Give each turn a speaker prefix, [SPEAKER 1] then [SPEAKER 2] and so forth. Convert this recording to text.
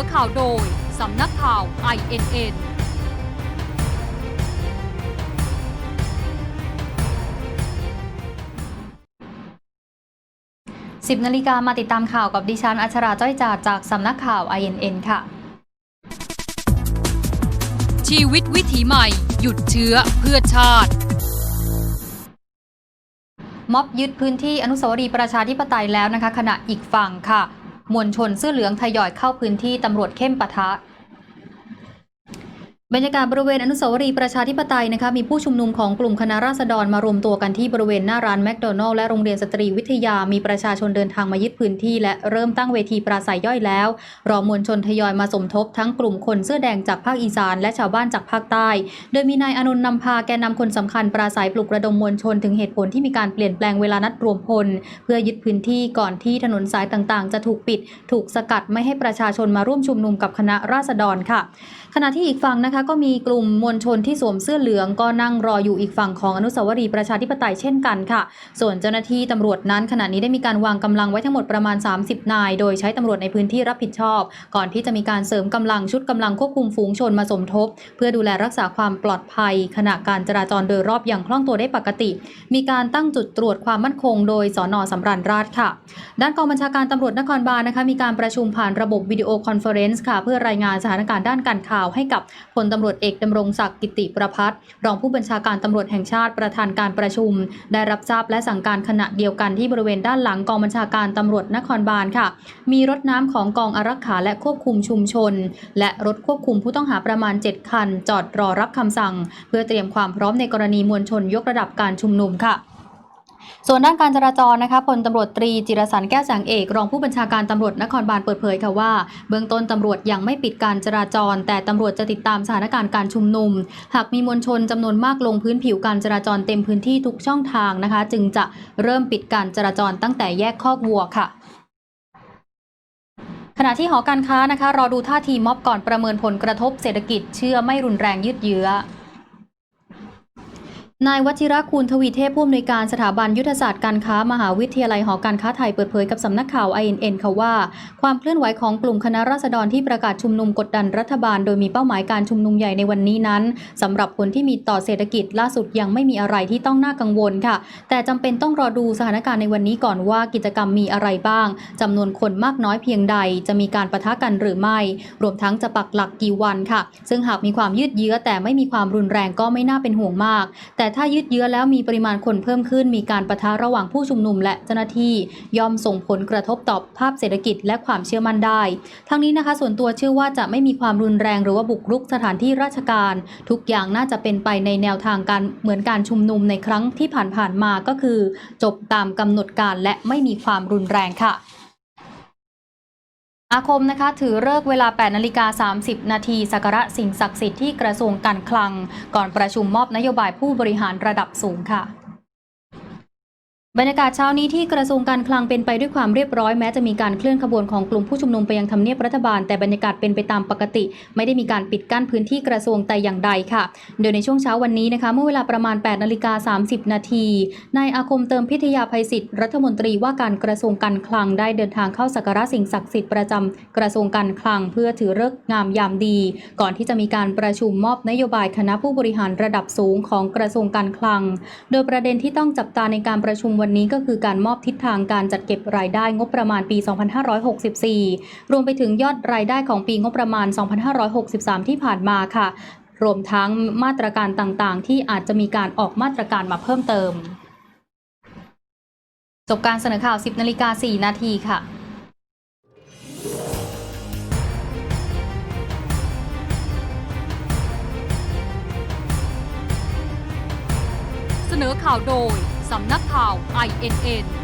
[SPEAKER 1] อข่าวโดย สำนักข่าว INN
[SPEAKER 2] 10นาฬิกามาติดตามข่าวกับดิฉันอัชราจ้อยจาดจากสำนักข่าว INN ค่ะ
[SPEAKER 1] ชีวิตวิถีใหม่ หยุดเชื้อเพื่อชาติ
[SPEAKER 2] ม็อบยึดพื้นที่อนุสาวรีย์ประชาธิปไตยแล้วนะคะขณะอีกฝั่งค่ะ มวลชนเสื้อเหลืองทยอยเข้าพื้นที่ตำรวจเข้มปะทะ บรรยากาศบริเวณอนุสาวรีย์ประชาธิปไตยนะคะมีผู้ชุมนุมของกลุ่มคณะราษฎรมารวมตัวกันที่บริเวณหน้าร้านแมคโดนัลล์และโรงเรียนสตรีวิทยามีประชาชนเดินทางมายึดพื้นที่ และเริ่มตั้งเวทีปราศัยย่อยแล้ว รอมวลชนทยอยมาสมทบทั้งกลุ่มคนเสื้อแดงจากภาคอีสาน และชาวบ้านจากภาคใต้ โดยมีนายอนุนนำพาแกนนำคนสำคัญปราศัยปลุกระดมมวลชนถึงเหตุผลที่มีการเปลี่ยนแปลงเวลานัดรวมพล เพื่อยึดพื้นที่ก่อนที่ถนนสายต่างๆ จะถูกปิด ถูกสกัดไม่ให้ประชาชนมาร่วมชุมนุมกับคณะราษฎรค่ะ ขณะที่อีกฝั่งนะคะก็มีกลุ่มมวลชนที่สวมเสื้อเหลืองก็นั่งรออยู่อีกฝั่งของอนุสาวรีย์ประชาธิปไตยเช่นกันค่ะ ส่วนเจ้าหน้าที่ตำรวจนั้นขณะนี้ได้มีการวางกำลังไว้ทั้งหมดประมาณ 30 นาย โดยใช้ตำรวจในพื้นที่รับผิดชอบ ก่อนที่จะมีการเสริมกำลังชุดกำลังควบคุมฝูงชนมาสมทบ เพื่อดูแลรักษาความปลอดภัย ขณะการจราจรโดยรอบอย่างคล่องตัวได้ปกติ มีการตั้งจุดตรวจความมั่นคง โดยสอนอสำราญราชค่ะ ด้านกองบัญชาการตำรวจนครบาลนะคะมีการประชุมผ่านระบบวิดีโอคอนเฟอเรนซ์ค่ะเพื่อรายงานสถานการณ์ด้านการข่าวให้กับพลตำรวจเอกดำรงศักดิ์กิติประพัฒน์รองผู้บัญชาการตำรวจแห่งชาติประธานการประชุม ได้รับทราบและสั่งการขณะเดียวกันที่บริเวณด้านหลังกองบัญชาการตำรวจนครบาลค่ะ มีรถน้ำของกองอารักขาและควบคุมชุมชน และรถควบคุมผู้ต้องหาประมาณ 7 คัน จอดรอรับคำสั่ง เพื่อเตรียมความพร้อมในกรณีมวลชนยกระดับการชุมนุมค่ะ ส่วนด้านการจราจรนะคะพลตำรวจตรีจิรสันแก้วแสงเอกรองผู้บัญชาการตำรวจนครบาลเปิดเผยค่ะว่า เบื้องต้นตำรวจยังไม่ปิดการจราจร แต่ตำรวจจะติดตามสถานการณ์การชุมนุม หากมีมวลชนจำนวนมากลงพื้นผิวการจราจรเต็มพื้นที่ทุกช่องทางนะคะ จึงจะเริ่มปิดการจราจรตั้งแต่แยกคอกวัวค่ะขณะที่หอการค้านะคะรอดูท่าทีม็อบก่อนประเมินผลกระทบเศรษฐกิจเชื่อไม่รุนแรงยืดเยื้อ นายวัชิระคูณทวีเทพผู้อำนวยการสถาบันยุทธศาสตร์การค้ามหาวิทยาลัยหอการค้าไทยเปิดเผยกับสำนักข่าว INN ค่ะว่า ความเคลื่อนไหวของกลุ่มคณะราษฎรที่ประกาศชุมนุมกดดันรัฐบาล โดยมีเป้าหมายการชุมนุมใหญ่ในวันนี้นั้นสำหรับผลที่มีต่อเศรษฐกิจล่าสุดยังไม่มีอะไรที่ต้องน่ากังวลค่ะ แต่จำเป็นต้องรอดูสถานการณ์ในวันนี้ก่อนว่ากิจกรรมมีอะไรบ้างจำนวนคนมากน้อยเพียงใด จะมีการประทะกันหรือไม่ รวมทั้งจะปักหลักกี่วันค่ะ ซึ่งหากมีความยืดเยื้อแต่ไม่มีความรุนแรงก็ไม่น่าเป็นห่วงมาก แต่ถ้ายืดเยื้อแล้วมีปริมาณคนเพิ่มขึ้น มีการประทะระหว่างผู้ชุมนุมและเจ้าหน้าที่ย่อมส่งผลกระทบต่อภาพเศรษฐกิจและความเชื่อมั่นได้ ทั้งนี้นะคะ ส่วนตัวเชื่อว่าจะไม่มีความรุนแรงหรือว่าบุกรุกสถานที่ราชการ ทุกอย่างน่าจะเป็นไปในแนวทางการเหมือนการชุมนุมในครั้งที่ผ่านๆมาก็คือ จบตามกำหนดการและไม่มีความรุนแรงค่ะ อาคมนะคะถือเลิกเวลา 8นาฬิกา30 นาทีสักการะสิ่งศักดิ์สิทธิ์ที่กระทรวงการคลัง ก่อนประชุมมอบนโยบายผู้บริหารระดับสูงค่ะ บรรยากาศเช้านี้ที่กระทรวงการคลังเป็นไปด้วยความเรียบร้อยแม้จะมีการเคลื่อนขบวนของกลุ่มผู้ชุมนุมไปยังทำเนียบรัฐบาล แต่บรรยากาศเป็นไปตามปกติ ไม่ได้มีการปิดกั้นพื้นที่กระทรวงแต่อย่างใดค่ะ โดยในช่วงเช้าวันนี้นะคะเมื่อเวลาประมาณ8นาฬิกา30 นาทีนายอาคมเติมพิทยาภัยศิษย์รัฐมนตรีว่าการกระทรวงการคลังได้เดินทางเข้าสักการะสิ่งศักดิ์สิทธิ์ประจำกระทรวงการคลัง เพื่อถือเลิกษ์งามยามดี ก่อนที่จะมีการประชุมมอบนโยบายคณะผู้บริหารระดับสูงของกระทรวงการคลัง โดยประเด็นที่ต้องจับตาในการประชุมวันนี้ก็คือการมอบทิศทางการจัดเก็บรายได้งบประมาณปี 2564 รวมไปถึงยอดรายได้ของปีงบประมาณ 2563 ที่ผ่านมาค่ะ รวมทั้งมาตรการต่างๆ ที่อาจจะมีการออกมาตรการมาเพิ่มเติม จบการเสนอข่าว 10นาฬิกา4นาทีค่ะ
[SPEAKER 1] เสนอข่าวโดย สำนักข่าว INN